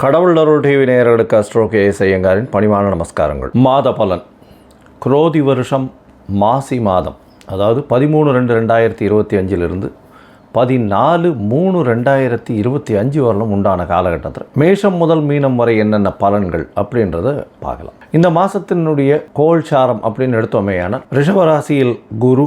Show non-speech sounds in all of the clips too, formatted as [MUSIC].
கடவுள் அருள் டிவி நேயர்களுக்கு அஸ்ட்ரோ கே எஸ் ஐயங்காரின் பணிவான நமஸ்காரங்கள். மாத பலன். குரோதி வருஷம் மாசி மாதம். அதாவது பதிமூணு ரெண்டு ரெண்டாயிரத்தி இருபத்தி அஞ்சிலிருந்து பதினாலு மூணு ரெண்டாயிரத்தி இருபத்தி அஞ்சு வரலும் உண்டான காலகட்டத்தில். மேஷம் முதல் மீனம் வரை என்னென்ன பலன்கள் அப்படின்றத பார்க்கலாம். இந்த மாதத்தினுடைய கோல்சாரம் அப்படின்னு எடுத்தோமேயான ரிஷபராசியில் குரு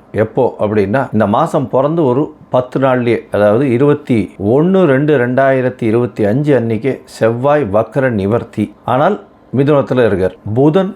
எப்போ அப்படின்னா இந்த மாதம் பிறந்து ஒரு பத்து நாள்லேயே அதாவது இருபத்தி ஒன்று ரெண்டு ரெண்டாயிரத்தி இருபத்தி அஞ்சு அன்னைக்கு செவ்வாய் வக்கர நிவர்த்தி. ஆனால் மிதுனத்தில் இருக்கார். புதன்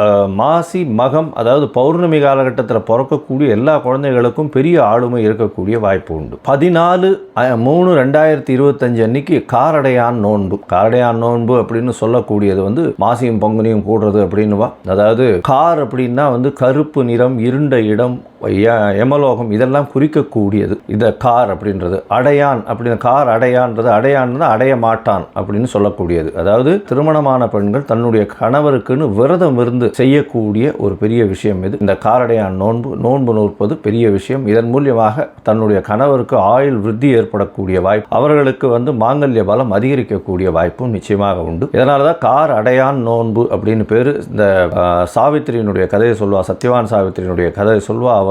மாசி மகம் அதாவது பௌர்ணமி காலகட்டத்தில் பிறக்கக்கூடிய எல்லா குழந்தைகளுக்கும் பெரிய ஆளுமை இருக்கக்கூடிய வாய்ப்பு உண்டு. பதினாலு மூணு ரெண்டாயிரத்தி இருபத்தஞ்சு அன்னைக்கு காரடையான் நோன்பு. காரடையான் நோன்பு அப்படின்னு சொல்லக்கூடியது வந்து மாசியும் பங்குனியும் கூடுறது அப்படின்னுவா அதாவது கார் அப்படின்னா வந்து கருப்பு நிறம் இருண்ட இடம் யமலோகம் இதெல்லாம் குறிக்கக்கூடியது. இந்த கார் அப்படின்றது. அடையான் அப்படின்னு கார் அடையான்றது அடையான்னு அடைய மாட்டான் அப்படின்னு சொல்லக்கூடியது. அதாவது திருமணமான பெண்கள் தன்னுடைய கணவருக்குன்னு விரதம் இருந்து செய்யக்கூடிய ஒரு பெரிய விஷயம் இது. இந்த காரடையான் நோன்பு நோன்பு நோற்பது பெரிய விஷயம். இதன் மூலியமாக தன்னுடைய கணவருக்கு ஆயுள் விருத்தி ஏற்படக்கூடிய வாய்ப்பு அவர்களுக்கு வந்து மாங்கல்ய பலம் அதிகரிக்கக்கூடிய வாய்ப்பும் நிச்சயமாக உண்டு. இதனால தான் கார் அடையான் நோன்பு அப்படின்னு பேர். இந்த சாவித்திரியினுடைய கதையை சொல்வா சத்யவான் சாவித்திரியினுடைய கதையை சொல்வா அவர்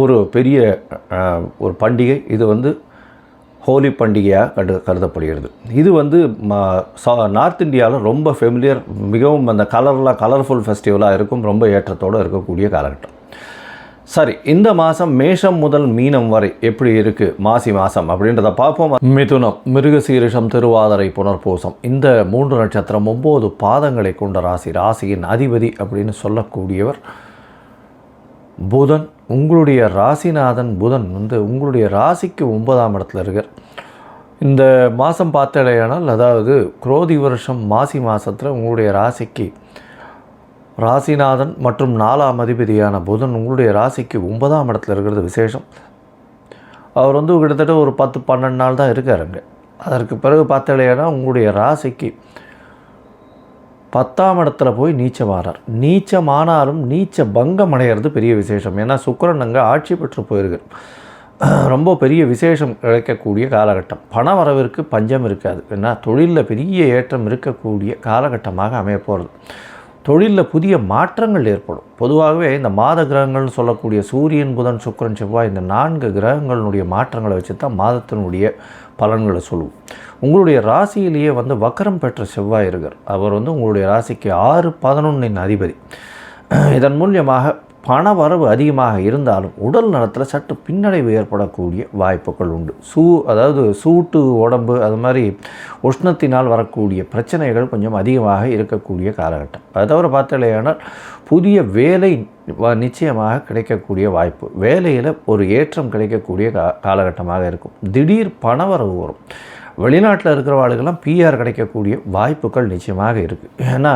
ஒரு பெரிய ஒரு பண்டிகை. இது வந்து ஹோலி பண்டிகையாக கரு கருதப்படுகிறது. இது வந்து நார்த் இந்தியாவில் ரொம்ப ஃபெமிலியர் மிகவும் அந்த கலர்லாம் கலர்ஃபுல் ஃபெஸ்டிவலாக இருக்கும் ரொம்ப ஏற்றத்தோடு இருக்கக்கூடிய காலகட்டம். சரி இந்த மாதம் மேஷம் முதல் மீனம் வரை எப்படி இருக்குது மாசி மாதம் அப்படின்றத பார்ப்போம். மிதுனம் மிருகசீரிஷம் திருவாதிரை புனர்பூசம். இந்த மூன்று நட்சத்திரம் ஒம்பது பாதங்களை கொண்ட ராசி. ராசியின் அதிபதி அப்படின்னு சொல்லக்கூடியவர் புதன் உங்களுடைய ராசிநாதன் புதன் வந்து உங்களுடைய ராசிக்கு ஒன்பதாம் இடத்துல இருக்கார். இந்த மாதம் பார்த்தடையானால் அதாவது குரோதி வருஷம் மாசி மாதத்தில் உங்களுடைய ராசிக்கு ராசிநாதன் மற்றும் நாலாம் அதிபதியான புதன் உங்களுடைய ராசிக்கு ஒன்பதாம் இடத்துல இருக்கிறது விசேஷம். அவர் வந்து கிட்டத்தட்ட ஒரு பத்து பன்னெண்டு நாள் தான் இருக்காருங்க அதற்கு பிறகு பார்த்தடையானால் உங்களுடைய ராசிக்கு பத்தாம் இடத்துல போய் நீச்சமானார் நீச்சமானாலும் நீச்ச பங்கம் அடைகிறது பெரிய விசேஷம். ஏன்னா சுக்கரன் அங்கே ஆட்சி பெற்று போயிருக்கார். ரொம்ப பெரிய விசேஷம் கிடைக்கக்கூடிய காலகட்டம். பண வரவிற்கு பஞ்சம் இருக்காது. ஏன்னா தொழிலில் பெரிய ஏற்றம் இருக்கக்கூடிய காலகட்டமாக அமைய போகிறது தொழிலில் புதிய மாற்றங்கள் ஏற்படும். பொதுவாகவே இந்த மாத கிரகங்கள்னு சொல்லக்கூடிய சூரியன் புதன் சுக்கிரன் செவ்வாய் இந்த நான்கு கிரகங்களினுடைய மாற்றங்களை வச்சு தான் மாதத்தினுடைய பலன்களை சொல்லுவோம். உங்களுடைய ராசியிலேயே வந்து வக்கரம் பெற்ற செவ்வாய் இருக்கார். அவர் வந்து உங்களுடைய ராசிக்கு ஆறு பதினொன்றின் அதிபதி. [CLEARS THROAT] இதன் மூலியமாக பண வரவு அதிகமாக இருந்தாலும் உடல் நலத்தில் சற்று பின்னடைவு ஏற்படக்கூடிய வாய்ப்புகள் உண்டு. சூ அதாவது சூட்டு உடம்பு அது மாதிரி உஷ்ணத்தினால் வரக்கூடிய பிரச்சனைகள் கொஞ்சம் அதிகமாக இருக்கக்கூடிய காலகட்டம். அதை தவிர பார்த்தாலேயானால் புதிய வேலை நிச்சயமாக கிடைக்கக்கூடிய வாய்ப்பு. வேலையில் ஒரு ஏற்றம் கிடைக்கக்கூடிய கா காலகட்டமாக இருக்கும். திடீர் பணவரவு வரும். வெளிநாட்டில் இருக்கிறவாளுக்கெல்லாம் பிஆர் கிடைக்கக்கூடிய வாய்ப்புகள் நிச்சயமாக இருக்குது ஏன்னா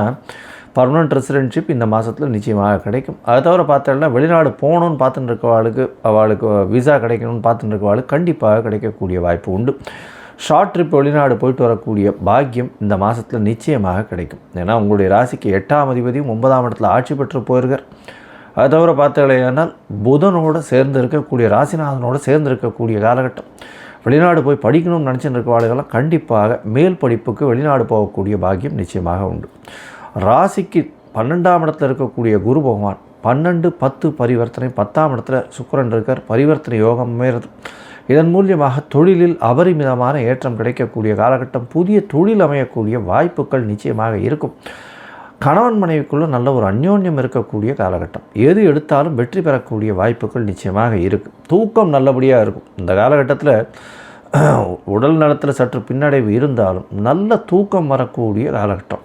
பர்மனன்ட் ரெசிடென்ஷிப் இந்த மாதத்தில் நிச்சயமாக கிடைக்கும். அதை தவிர பார்த்தோம்னா வெளிநாடு போகணுன்னு பார்த்துட்டு இருக்கவாளுக்கு அவளுக்கு விசா கிடைக்கணும்னு பார்த்துட்டு இருக்கவாளுக்கு கண்டிப்பாக கிடைக்கக்கூடிய வாய்ப்பு உண்டு. ஷார்ட் ட்ரிப் வெளிநாடு போயிட்டு வரக்கூடிய பாக்கியம் இந்த மாதத்தில் நிச்சயமாக கிடைக்கும். ஏன்னா உங்களுடைய ராசிக்கு எட்டாம் அதிபதியும் ஒன்பதாம் இடத்துல ஆட்சி பெற்று போயிருக்கார். அது தவிர பார்த்தீங்களேனால் புதனோடு சேர்ந்து இருக்கக்கூடிய ராசிநாதனோடு சேர்ந்து இருக்கக்கூடிய காலகட்டம். வெளிநாடு போய் படிக்கணும்னு நினச்சிட்டு இருக்க ஆளுகள்லாம் கண்டிப்பாக மேல் படிப்புக்கு வெளிநாடு போகக்கூடிய பாக்கியம் நிச்சயமாக உண்டு. ராசிக்கு பன்னெண்டாம் இடத்துல இருக்கக்கூடிய குரு பகவான் பன்னெண்டு பத்து பரிவர்த்தனை பத்தாம் இடத்துல சுக்கரன் இருக்கார். பரிவர்த்தனை யோகம் இதன் மூலியமாக தொழிலில் அபரிமிதமான ஏற்றம் கிடைக்கக்கூடிய காலகட்டம் புதிய தொழில் அமையக்கூடிய வாய்ப்புகள் நிச்சயமாக இருக்கும். கணவன் மனைவிக்குள்ள நல்ல ஒரு அந்யோன்யம் இருக்கக்கூடிய காலகட்டம். எது எடுத்தாலும் வெற்றி பெறக்கூடிய வாய்ப்புகள் நிச்சயமாக இருக்குது தூக்கம் நல்லபடியாக இருக்கும். இந்த காலகட்டத்தில் உடல் நலத்தில் சற்று பின்னடைவு இருந்தாலும் நல்ல தூக்கம் வரக்கூடிய காலகட்டம்.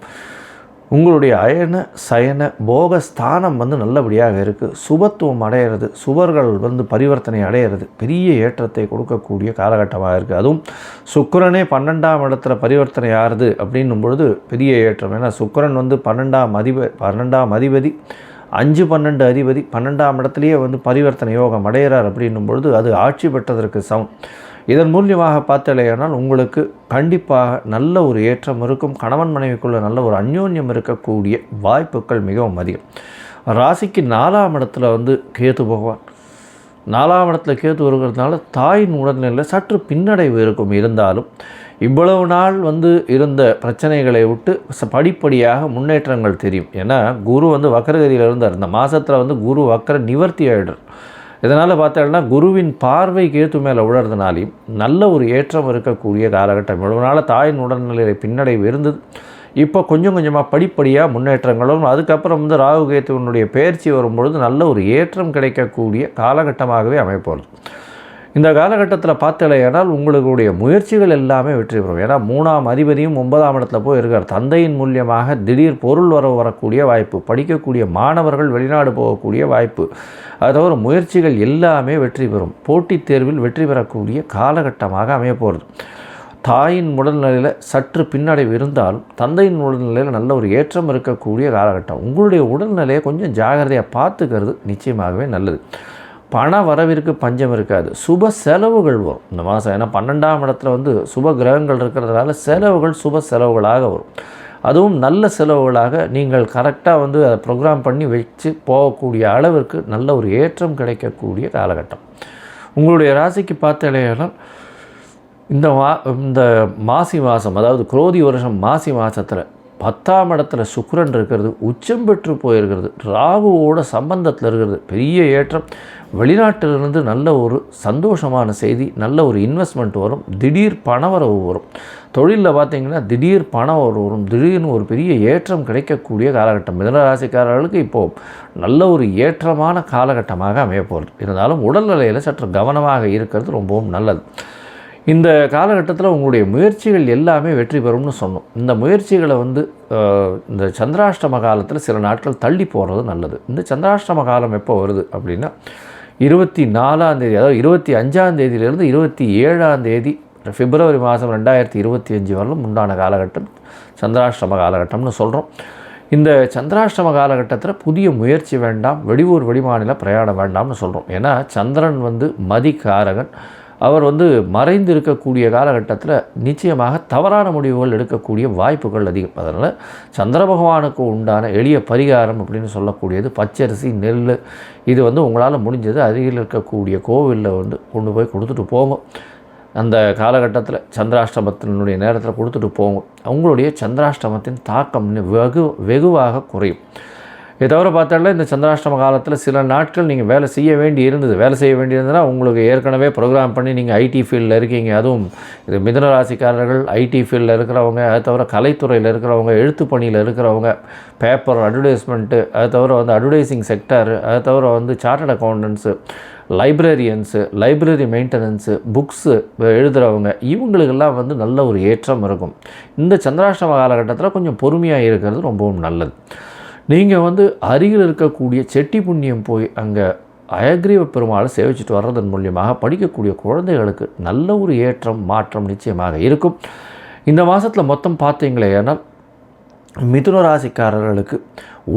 உங்களுடைய அயன சயன போக ஸ்தானம் வந்து நல்லபடியாக இருக்குது சுபத்துவம் அடையிறது சுவர்கள் வந்து பரிவர்த்தனை அடையிறது பெரிய ஏற்றத்தை கொடுக்கக்கூடிய காலகட்டமாக இருக்குது அதுவும் சுக்கரனே பன்னெண்டாம் இடத்துல பரிவர்த்தனை ஆறுது அப்படின்னும் பொழுது பெரிய ஏற்றம். ஏன்னா சுக்கிரன் வந்து பன்னெண்டாம் அதிப பன்னெண்டாம் அதிபதி அஞ்சு பன்னெண்டு அதிபதி பன்னெண்டாம் இடத்துலையே வந்து பரிவர்த்தனை யோகம் அடைகிறார் அப்படின்னும் பொழுது அது ஆட்சி பெற்றதற்கு சமம். இதன் மூலியமாக பார்த்தலையானால் உங்களுக்கு கண்டிப்பாக நல்ல ஒரு ஏற்றம் இருக்கும் கணவன் மனைவிக்குள்ள நல்ல ஒரு அந்யோன்யம் இருக்கக்கூடிய வாய்ப்புகள் மிகவும் அதிகம். ராசிக்கு நாலாம் இடத்துல வந்து கேது பகவான். நாலாம் இடத்துல கேத்து வருகிறதுனால தாயின் உடல்நிலையில் சற்று பின்னடைவு இருக்கும் இருந்தாலும் இவ்வளவு நாள் வந்து இருந்த பிரச்சனைகளை விட்டு ச- படிப்படியாக முன்னேற்றங்கள் தெரியும். ஏன்னா குரு வந்து வக்கரகதியில் இருந்தார். இந்த மாதத்தில் வந்து குரு வக்கர நிவர்த்தி ஆகிடுறார் இதனால் பார்த்தோம்னா குருவின் பார்வை கேத்து மேலே உழறதுனாலையும் நல்ல ஒரு ஏற்றம் இருக்கக்கூடிய காலகட்டம். இவ்வளவு நாள் தாயின் உடல்நிலையில் பின்னடைவு இருந்தது. இப்போ கொஞ்சம் கொஞ்சமாக படிப்படியாக முன்னேற்றங்களும் அதுக்கப்புறம் வந்து ராகு கேத்துவனுடைய பயிற்சி வரும்பொழுது நல்ல ஒரு ஏற்றம் கிடைக்கக்கூடிய காலகட்டமாகவே அமைப்போகிறது இந்த காலகட்டத்தில் பார்த்தலையானால் உங்களுடைய முயற்சிகள் எல்லாமே வெற்றி பெறும். ஏன்னா மூணாம் அதிபதியும் ஒன்பதாம் இடத்துல போய் இருக்கார் தந்தையின் மூலியமாக திடீர் பொருள் வரவு வரக்கூடிய வாய்ப்பு படிக்கக்கூடிய மாணவர்கள் வெளிநாடு போகக்கூடிய வாய்ப்பு அது தவிர முயற்சிகள் எல்லாமே வெற்றி பெறும். போட்டித் தேர்வில் வெற்றி பெறக்கூடிய காலகட்டமாக அமைய போகிறது தாயின் உடல்நிலையில் சற்று பின்னடைவு இருந்தாலும் தந்தையின் உடல்நிலையில் நல்ல ஒரு ஏற்றம் இருக்கக்கூடிய காலகட்டம். உங்களுடைய உடல்நிலையை கொஞ்சம் ஜாகிரதையாக பார்த்துக்கிறது நிச்சயமாகவே நல்லது. பண வரவிற்கு பஞ்சம் இருக்காது. சுப செலவுகள் வரும். இந்த மாதம் ஏன்னா பன்னெண்டாம் இடத்துல வந்து சுப கிரகங்கள் இருக்கிறதுனால செலவுகள் சுப செலவுகளாக வரும். அதுவும் நல்ல செலவுகளாக நீங்கள் கரெக்டாக வந்து அதை ப்ரோக்ராம் பண்ணி வச்சு போகக்கூடிய அளவிற்கு நல்ல ஒரு ஏற்றம் கிடைக்கக்கூடிய காலகட்டம். உங்களுடைய ராசிக்கு பார்த்தலையானால் இந்த மா இந்த மாசி மாதம் அதாவது குரோதி வருஷம் மாசி மாதத்தில் பத்தாம் இடத்துல சுக்கரன் இருக்கிறது உச்சம் பெற்று போயிருக்கிறது ராகுவோட சம்பந்தத்தில் இருக்கிறது பெரிய ஏற்றம். வெளிநாட்டிலிருந்து நல்ல ஒரு சந்தோஷமான செய்தி நல்ல ஒரு இன்வெஸ்ட்மெண்ட் வரும் திடீர் பணவரவு வரும். தொழிலில் பார்த்திங்கன்னா திடீர் பணம் வரும். திடீர்னு ஒரு பெரிய ஏற்றம் கிடைக்கக்கூடிய காலகட்டம். மிதனராசிக்காரர்களுக்கு இப்போது நல்ல ஒரு ஏற்றமான காலகட்டமாக அமையப்போகிறது இருந்தாலும் உடல்நிலையில் சற்று கவனமாக இருக்கிறது ரொம்பவும் நல்லது. இந்த காலகட்டத்தில் உங்களுடைய முயற்சிகள் எல்லாமே வெற்றி பெறும்னு சொன்னோம். இந்த முயற்சிகளை வந்து இந்த சந்திராஷ்டம காலத்தில் சில நாட்கள் தள்ளி போகிறது நல்லது. இந்த சந்திராஷ்டம காலம் எப்போ வருது அப்படின்னா இருபத்தி நாலாம் தேதி அதாவது இருபத்தி அஞ்சாம் தேதியிலிருந்து இருபத்தி ஏழாம் தேதி பிப்ரவரி மாதம் ரெண்டாயிரத்தி இருபத்தி அஞ்சு வரலும் உண்டான காலகட்டம் சந்திராஷ்டம காலகட்டம்னு சொல்கிறோம் இந்த சந்திராஷ்டம காலகட்டத்தில் புதிய முயற்சி வேண்டாம் வெளியூர் வெளிமாநில பிரயாணம் வேண்டாம்னு சொல்கிறோம் ஏன்னா சந்திரன் வந்து மதிக்காரகன் அவர் வந்து மறைந்து இருக்கக்கூடிய காலகட்டத்தில் நிச்சயமாக தவறான முடிவுகள் எடுக்கக்கூடிய வாய்ப்புகள் அதிகம். அதனால் சந்திர பகவானுக்கு உண்டான எளிய பரிகாரம் அப்படின்னு சொல்லக்கூடியது பச்சரிசி நெல் இது வந்து உங்களால் முடிஞ்சது. அருகில் இருக்கக்கூடிய கோவிலில் வந்து கொண்டு போய் கொடுத்துட்டு போங்க. அந்த காலகட்டத்தில் சந்திராஷ்டமத்தினுடைய நேரத்தில் கொடுத்துட்டு போங்க. அவங்களுடைய சந்திராஷ்டமத்தின் தாக்கம் வெகு வெகுவாக குறையும். இதை தவிர பார்த்தால இந்த சந்திராஷ்டம காலத்தில் சில நாட்கள் நீங்கள் வேலை செய்ய வேண்டி இருந்தது. வேலை செய்ய வேண்டியிருந்ததுன்னா உங்களுக்கு ஏற்கனவே ப்ரோக்ராம் பண்ணி நீங்கள் ஐடி ஃபீல்டில் இருக்கீங்க. அதுவும் இது மிதன ராசிக்காரர்கள் ஐடி ஃபீல்டில் இருக்கிறவங்க அது தவிர கலைத்துறையில் இருக்கிறவங்க எழுத்து பணியில் இருக்கிறவங்க பேப்பர் அட்வர்டைஸ்மெண்ட்டு அது தவிர வந்து அட்வர்டைஸிங் செக்டர் அது தவிர வந்து chartered accountants librarians library maintenance books எழுதுகிறவங்க இவங்களுக்கெல்லாம் வந்து நல்ல ஒரு ஏற்றம் இருக்கும். இந்த சந்திராஷ்டம காலகட்டத்தில் கொஞ்சம் பொறுமையாக இருக்கிறது ரொம்பவும் நல்லது. நீங்கள் வந்து அருகில் இருக்கக்கூடிய செட்டி புண்ணியம் போய் அங்கே அயக்ரீவ பெருமாளை சேவிச்சுட்டு வர்றதன் மூலியமாக படிக்கக்கூடிய குழந்தைகளுக்கு நல்ல ஒரு ஏற்றம் மாற்றம் நிச்சயமாக இருக்கும். இந்த மாதத்தில் மொத்தம் பார்த்தீங்களே ஏன்னால் மிதுன ராசிக்காரர்களுக்கு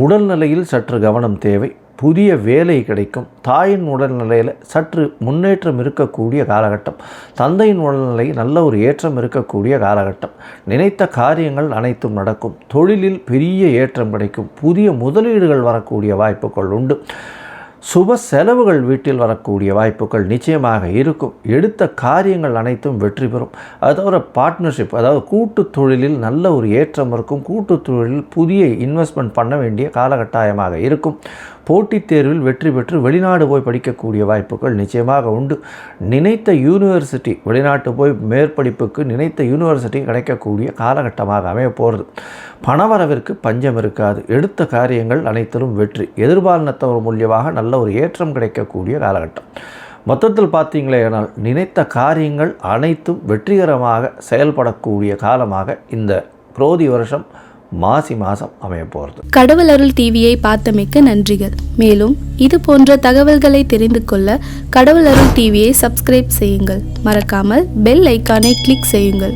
உடல்நிலையில் சற்று கவனம் தேவை. புதிய வேலை கிடைக்கும். தாயின் உடல்நிலையில் சற்று முன்னேற்றம் இருக்கக்கூடிய காலகட்டம். தந்தையின் உடல்நிலை நல்ல ஒரு ஏற்றம் இருக்கக்கூடிய காலகட்டம். நினைத்த காரியங்கள் அனைத்தும் நடக்கும். தொழிலில் பெரிய ஏற்றம் கிடைக்கும். புதிய முதலீடுகள் வரக்கூடிய வாய்ப்புகள் உண்டு. சுப செலவுகள் வீட்டில் வரக்கூடிய வாய்ப்புகள் நிச்சயமாக இருக்கும். எடுத்த காரியங்கள் அனைத்தும் வெற்றி பெறும். அதோட பார்ட்னர்ஷிப் அதாவது கூட்டு தொழிலில் நல்ல ஒரு ஏற்றம் இருக்கும். கூட்டு தொழிலில் புதிய இன்வெஸ்ட்மெண்ட் பண்ண வேண்டிய காலகட்டாயமாக இருக்கும். போட்டித் தேர்வில் வெற்றி பெற்று வெளிநாடு போய் படிக்கக்கூடிய வாய்ப்புகள் நிச்சயமாக உண்டு. நினைத்த யூனிவர்சிட்டி வெளிநாட்டு போய் மேற்படிப்புக்கு நினைத்த யூனிவர்சிட்டி கிடைக்கக்கூடிய காலகட்டமாக அமைய போகிறது பணவரவிற்கு பஞ்சம் இருக்காது. எடுத்த காரியங்கள் அனைத்திலும் வெற்றி. எதிர்பாலினத்தவர் மூலியமாக நல்ல ஒரு ஏற்றம் கிடைக்கக்கூடிய காலகட்டம். மொத்தத்தில் பார்த்தீங்களே ஆனால் நினைத்த காரியங்கள் அனைத்தும் வெற்றிகரமாக செயல்படக்கூடிய காலமாக இந்த குரோதி வருஷம் மாசி மாதம் அமைய போகிறது கடவுள் அருள் டிவியை பார்த்தமைக்க நன்றிகள். மேலும் இது போன்ற தகவல்களை தெரிந்து கொள்ள கடவுள் அருள் டிவியை சப்ஸ்கிரைப் செய்யுங்கள். மறக்காமல் பெல் ஐக்கானை கிளிக் செய்யுங்கள்.